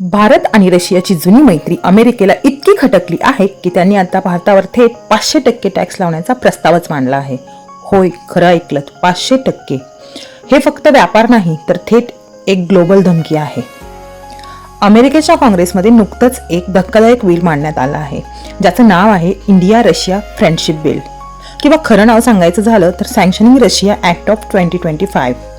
भारत आणि रशियाची जुनी मैत्री अमेरिकेला इतकी खटकली आहे की त्यांनी आता भारतावर थेट पाचशे टक्के टॅक्स लावण्याचा प्रस्तावच मांडला आहे. होय खरं ऐकलं पाचशे टक्के. हे फक्त व्यापार नाही तर थेट एक ग्लोबल धमकी आहे. अमेरिकेच्या काँग्रेसमध्ये नुकतंच एक धक्कादायक बिल मांडण्यात आलं आहे. ज्याचं नाव आहे इंडिया रशिया फ्रेंडशिप बिल. किंवा खरं नाव सांगायचं झालं तर sanctioning Russia act of twenty twenty five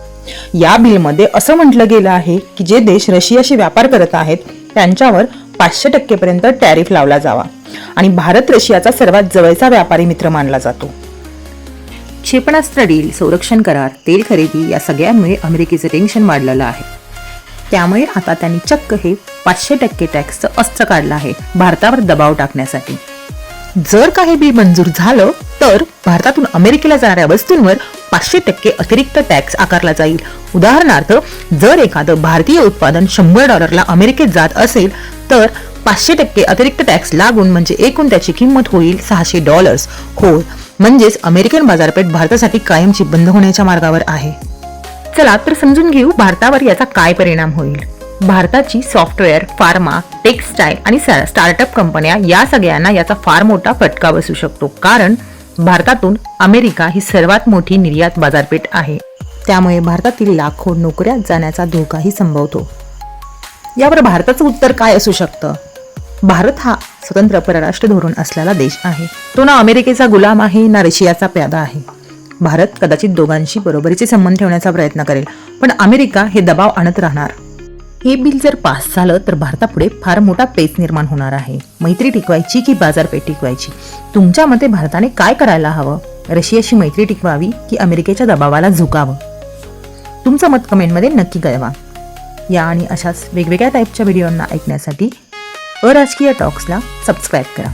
या बिलमध्ये असं म्हटलं गेलं आहे की जे देश रशियाशी व्यापार करत आहेत त्यांच्यावर पाचशे टक्केपर्यंत टॅरिफ लावला जावा आणि भारत रशियाचा सर्वात जवळचा व्यापारी मित्र मानला जातो. क्षेपणास्त्र डील संरक्षण करार तेल खरेदी या सगळ्यांमुळे अमेरिकेचं टेन्शन वाढलेलं आहे. त्यामुळे आता त्यांनी चक्क हे पाचशे टक्के टॅक्सचं अस्त्र काढलं आहे भारतावर दबाव टाकण्यासाठी. जर काही बिल मंजूर झालं तर भारतातून अमेरिकेला जाणाऱ्या वस्तूंवर पाचशे टक्के अतिरिक्त टॅक्स आकारला जाईल. उदाहरणार्थ जर एखादं भारतीय उत्पादन शंभर डॉलरला अमेरिकेत जात असेल तर पाचशे टक्के अतिरिक्त टॅक्स लागून म्हणजे एकूण त्याची किंमत होईल सहाशे डॉलर्स. हो म्हणजेच अमेरिकन बाजारपेठ भारतासाठी कायमची बंद होण्याच्या मार्गावर आहे. चला तर समजून घेऊ भारतावर याचा काय परिणाम होईल. भारताची सॉफ्टवेअर फार्मा टेक्स्टाईल आणि स्टार्टअप कंपन्या या सगळ्यांना याचा फार मोठा फटका बसू शकतो. कारण भारतातून अमेरिका ही सर्वात मोठी निर्यात बाजारपेठ आहे. त्यामुळे भारतातील लाखो नोकऱ्या जाण्याचा धोकाही संभवतो. यावर भारताचं उत्तर काय असू शकतं? भारत हा स्वतंत्र परराष्ट्र धोरण असलेला देश आहे. तो ना अमेरिकेचा गुलाम आहे ना रशियाचा प्यादा आहे. भारत कदाचित दोघांशी बरोबरीचे संबंध ठेवण्याचा प्रयत्न करेल पण अमेरिका हे दबाव आणत राहणार. हे बिल जर पास झालं तर भारतापुढे फार मोठा पेच निर्माण होणार आहे. मैत्री टिकवायची की बाजारपेठ टिकवायची? तुमच्या मते भारताने काय करायला हवं? रशियाशी मैत्री टिकवावी की अमेरिकेच्या दबावाला झुकावं? तुमचं मत कमेंटमध्ये नक्की कळवा. या आणि अशाच वेगवेगळ्या टाईपच्या व्हिडिओंना ऐकण्यासाठी अराजकीय टॉक्सला सबस्क्राईब करा.